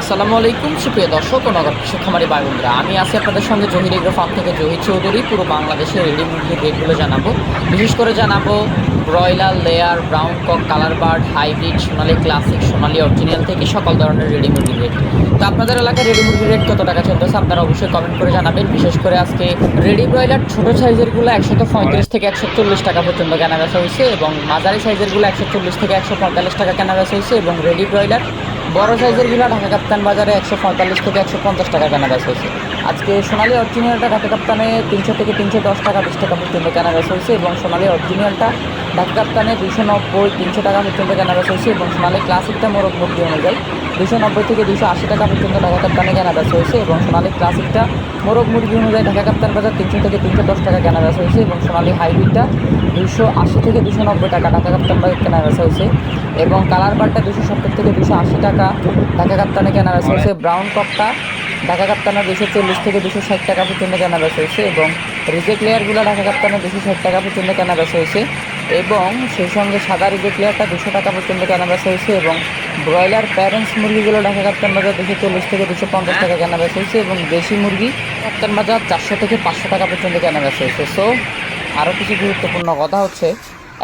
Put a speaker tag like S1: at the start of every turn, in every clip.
S1: আসসালামু আলাইকুম, সুপ্রিয় দর্শক ও নগর কৃষক খামারি ভাই বন্ধুরা আমি আছি আপনাদের সঙ্গে জহির এগ্রো ফার্ম থেকে জহির চৌধুরী। পুরো বাংলাদেশের রেডি মুরগির রেটগুলো জানাব। বিশেষ করে জানাব broiler layer brown cock colour bird hybrid Sonali classic Sonali original থেকে সকল ধরনের রেডি মুরগির রেট। তো আপনাদের এলাকায় রেডি মুরগির রেট কত টাকা চলতেছে আপনারা অবশ্যই কমেন্ট করে জানাবেন। বিশেষ করে আজকে রেডি ব্রয়লার ছোট সাইজেরগুলো একশত পঁয়ত্রিশ থেকে একশো চল্লিশ টাকা পর্যন্ত কেনা বেচা হয়েছে এবং মাঝারি সাইজেরগুলো একশো চল্লিশ থেকে একশো পঁয়তাল্লিশ টাকা কেনা বেচা হয়েছে এবং রেডি ব্রয়লার বড় সাইজেরগুলা ঢাকা কাপ্তান বাজারে একশো পঁয়তাল্লিশ থেকে একশো পঞ্চাশ টাকা কেনা বেচা হয়েছে। আজকে সোনালি অরিজিনালটা ঢাকা কাপ্তানে তিনশো থেকে তিনশো দশ টাকা বিশ টাকা পর্যন্ত কেনা বেচা হয়েছে এবং সোনালি অরিজিনালটা ঢাকা কাপ্তানে দুশো নব্বই তিনশো টাকা পর্যন্ত কেনা বেচা হয়েছে এবং সোনালি ক্লাসিকটা মোরগ মুক্তি অনুযায়ী দুশো নব্বই থেকে দুশো আশি টাকা পর্যন্ত ঢাকা কাপ্তানে কেনা বেচা হয়েছে এবং সোনালি ক্লাসিকটা মোরগ মুরগি অনুযায়ী ঢাকা কাপ্তান বাজার তিনশো থেকে তিনশো দশ টাকা কেনা বেচা হয়েছে এবং সোনালি হাইব্রিডটা দুশো আশি থেকে দুশো নব্বই টাকা ঢাকা কাপ্তান বাজার কেনা বেচা হয়েছে এবং কালার বারটা দুশো সত্তর থেকে দুশো আশি টাকা ঢাকা কাপ্তানে কেনা বেচা হয়েছে ব্রাউন কপটা ঢাকা কাপ্তানে দুশো চল্লিশ থেকে দুশো ষাট টাকা পর্যন্ত কেনা বেচা হয়েছে এবং রিজেক্ট লেয়ারগুলো ঢাকা কাপ্তানে দুশো ষাট টাকা পর্যন্ত কেনা বেচা হয়েছে এবং সেই সঙ্গে সাদা রিজেক্ট লেয়ারটা দুশো টাকা পর্যন্ত কেনা বেচা হয়েছে এবং ব্রয়লার প্যারেন্টস মুরগিগুলো ঢাকা কাপ্তান বাজার দুশো চল্লিশ থেকে দুশো পঞ্চাশ টাকা কেনা বেচা হয়েছে এবং দেশি মুরগি কাপ্তান বাজার চারশো থেকে পাঁচশো টাকা পর্যন্ত কেনা বেচা হয়েছে। সো আরও কিছু গুরুত্বপূর্ণ কথা হচ্ছে,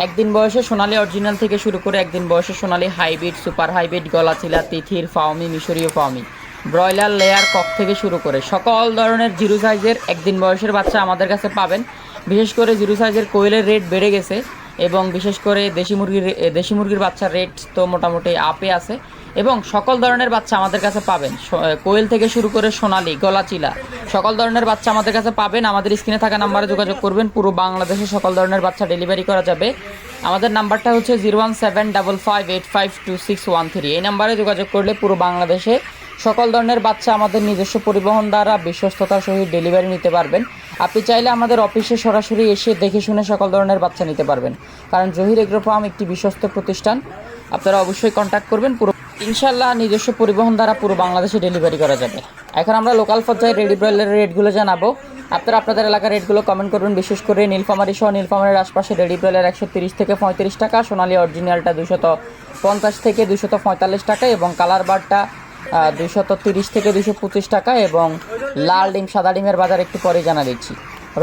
S1: একদিন বয়সে সোনালি অরিজিনাল থেকে শুরু করে একদিন বয়সে সোনালি হাইব্রিড সুপার হাইব্রিড গলাচিলা, তিথির ফাউমি মিশরীয় ফাউমি ব্রয়লার লেয়ার কক থেকে শুরু করে সকল ধরনের জিরো সাইজের একদিন বয়সের বাচ্চা আমাদের কাছে পাবেন। বিশেষ করে জিরো সাইজের কোয়েলের রেট বেড়ে গেছে এবং বিশেষ করে দেশি মুরগির দেশি মুরগির বাচ্চার রেট তো মোটামুটি আপে আছে এবং সকল ধরনের বাচ্চা আমাদের কাছে পাবেন। কোয়েল থেকে শুরু করে সোনালি, গলাচিলা, সকল ধরনের বাচ্চা আমাদের কাছে পাবেন। আমাদের স্ক্রিনে থাকা নাম্বারে যোগাযোগ করবেন। পুরো বাংলাদেশে সকল ধরনের বাচ্চা ডেলিভারি করা যাবে। আমাদের নাম্বারটা হচ্ছে zero one seven double five eight five two six one three এই নাম্বারে যোগাযোগ করলে পুরো বাংলাদেশে সকল ধরনের বাচ্চা আমাদের নিজস্ব পরিবহন দ্বারা বিশ্বস্ততার সহিত ডেলিভারি নিতে পারবেন। আপনি চাইলে আমাদের অফিসে সরাসরি এসে দেখে শুনে সকল ধরনের বাচ্চা নিতে পারবেন। কারণ জহির এগ্রো ফার্ম একটি বিশ্বস্ত প্রতিষ্ঠান। আপনারা অবশ্যই কন্ট্যাক্ট করবেন। পুরো ইনশাল্লাহ নিজস্ব পরিবহন দ্বারা পুরো বাংলাদেশে ডেলিভারি করা যাবে। এখন আমরা লোকাল পর্যায়ে রেডি ব্রয়লারের রেটগুলো জানাব। আপনারা আপনাদের এলাকার রেটগুলো কমেন্ট করবেন। বিশেষ করে নীলফামারি সহ নীলফামারির আশপাশে রেডি ব্রয়লার একশো তিরিশ থেকে পঁয়ত্রিশ টাকা, সোনালি অরিজিনালটা দুশত পঞ্চাশ থেকে দুশত পঁয়তাল্লিশ টাকা এবং কালার বারটা দুশত তিরিশ থেকে দুশো পঁচিশ টাকা এবং লাল ডিম, সাদা ডিমের বাজার একটু পরে জানা দিচ্ছি।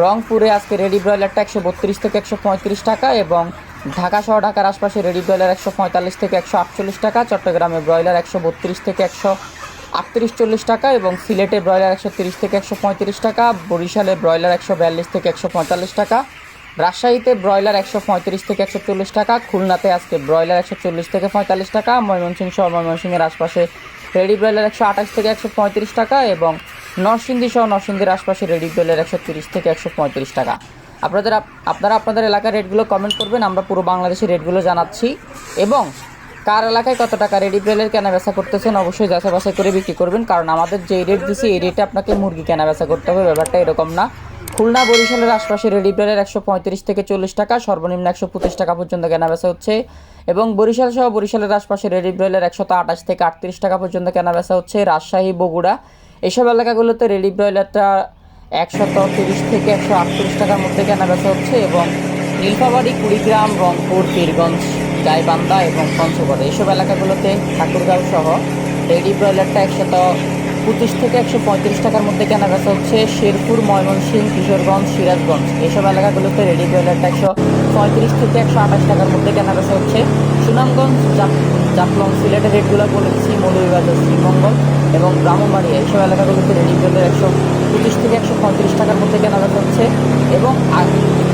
S1: রংপুরে আজকে রেডি ব্রয়লারটা একশো বত্রিশ থেকে একশো পঁয়ত্রিশ টাকা এবং ঢাকা শহর ঢাকার আশপাশে রেডি ব্রয়লার একশো পঁয়তাল্লিশ থেকে একশো আটচল্লিশ টাকা, চট্টগ্রামে ব্রয়লার একশো বত্রিশ থেকে একশো আটত্রিশ চল্লিশ টাকা এবং সিলেটে ব্রয়লার একশো তিরিশ থেকে একশো পঁয়ত্রিশ টাকা, বরিশালে ব্রয়লার একশো বিয়াল্লিশ থেকে একশো পঁয়তাল্লিশ টাকা, রাজশাহীতে ব্রয়লার একশো পঁয়ত্রিশ থেকে একশো চল্লিশ টাকা, খুলনাতে আজকে ব্রয়লার একশো চল্লিশ থেকে পঁয়তাল্লিশ টাকা, ময়মনসিংহ সহ ময়মনসিংহের আশপাশে রেডি ব্রয়লার একশো আঠাশ থেকে একশো পঁয়ত্রিশ টাকা এবং নরসিংদী সহ নরসিংদীর আশপাশে রেডি ব্রয়লার একশো তিরিশ থেকে একশো পঁয়ত্রিশ টাকা। আপনাদের আপনারা আপনাদের এলাকার রেটগুলো কমেন্ট করবেন, আমরা পুরো বাংলাদেশের রেটগুলো জানাচ্ছি। এবং কার এলাকায় কত টাকা রেডি ব্রেলের কেনা বেচা করতেছেন অবশ্যই যাচাই বাছাই করে বিক্রি করবেন, কারণ আমাদের যে রেট দিছি, এই রেটে আপনাকে মুরগি কেনা বেচা করতে হবে, ব্যাপারটা এরকম না। খুলনা বরিশালের আশপাশে রেডি ব্রেলের একশো পঁয়ত্রিশ থেকে চল্লিশ টাকা, সর্বনিম্ন একশো পঁচিশ টাকা পর্যন্ত কেনা বেচা হচ্ছে। এবং বরিশাল সহ বরিশালের আশপাশে রেডি ব্রেলের একশত আঠাশ থেকে আটত্রিশ টাকা পর্যন্ত কেনা বেচা হচ্ছে রাজশাহী, বগুড়া। এসব এলাকাগুলোতে রেডি ব্রয়লারটা একশত তিরিশ থেকে একশো আটত্রিশ টাকার মধ্যে কেনা বেচা হচ্ছে এবং নীলফামারী, কুড়িগ্রাম, রংপুর পীরগঞ্জ গাইবান্ধা এবং পঞ্চগড়। এইসব এলাকাগুলোতে ঠাকুরগাঁও সহ রেডি ব্রয়লারটা একশত পঁচিশ থেকে একশো পঁয়ত্রিশ টাকার মধ্যে কেনা বেচা হচ্ছে শেরপুর, ময়মনসিংহ, কিশোরগঞ্জ, সিরাজগঞ্জ। এসব এলাকাগুলোতে রেডি ব্রয়লারটা একশো পঁয়ত্রিশ থেকে একশো আঠাশ টাকার মধ্যে কেনা বেচা হচ্ছে। সুনামগঞ্জ জাফলং সিলেটের রেটগুলো বলেছি, মৌলভীবাজার, শ্রীমঙ্গল এবং ব্রাহ্মণবাড়িয়া। এইসব এলাকাগুলোতে রেডি ব্রয়লার একশো পঁচিশ থেকে একশো পঁয়ত্রিশ টাকার মধ্যে কেনা বেচা হচ্ছে এবং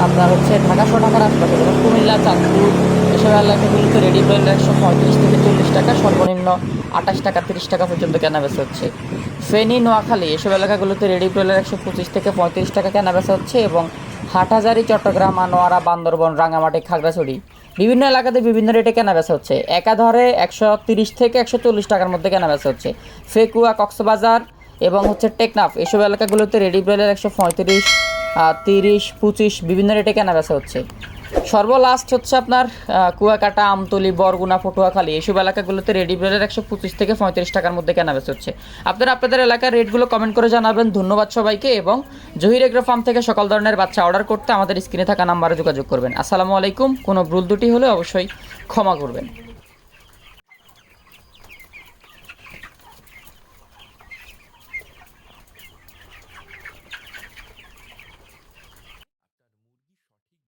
S1: আপনার হচ্ছে ঢাকা শহর, ঢাকার আশপাশে যেমন কুমিল্লা, চাঁদপুর, এসব এলাকাগুলোতে রেডি ব্রয়লার একশো পঁয়ত্রিশ থেকে চল্লিশ টাকা, সর্বনিম্ন আঠাশ টাকা, তিরিশ টাকা পর্যন্ত কেনা বেচা হচ্ছে। ফেনী, নোয়াখালী এসব এলাকাগুলোতে রেডি ব্রয়লার একশো পঁচিশ থেকে পঁয়ত্রিশ টাকা কেনা বেচা হচ্ছে এবং হাটহাজারি, চট্টগ্রাম, আনোয়ারা, বান্দরবন রাঙামাটি খাগড়াছড়ি বিভিন্ন এলাকাতে বিভিন্ন রেটে কেনা বেচা হচ্ছে। একাধারে একশো তিরিশ থেকে একশো চল্লিশ টাকার মধ্যে কেনা বেচা হচ্ছে। ফেকুয়া, কক্সবাজার এবং হচ্ছে টেকনাফ এসব এলাকাগুলোতে রেডি ব্রয়লার একশো পঁয়ত্রিশ তিরিশ, পঁচিশ বিভিন্ন রেটে কেনা বেচা হচ্ছে। সর্বলাস্ট হচ্ছে আপনার কুয়াকাটা, আমতলি, বরগুনা, পটুয়াখালী। এইসব এলাকাগুলোতে রেডিমেডের একশো পঁচিশ থেকে পঁয়ত্রিশ টাকার মধ্যে কেনা বেচা হচ্ছে। আপনারা আপনাদের এলাকার রেটগুলো কমেন্ট করে জানাবেন। ধন্যবাদ সবাইকে এবং জহির এগ্রো ফার্ম থেকে সকল ধরনের বাচ্চা অর্ডার করতে আমাদের স্ক্রিনে থাকা নাম্বারে যোগাযোগ করবেন। আসসালামু আলাইকুম। কোনো ভুল দুটি হলে অবশ্যই ক্ষমা করবেন।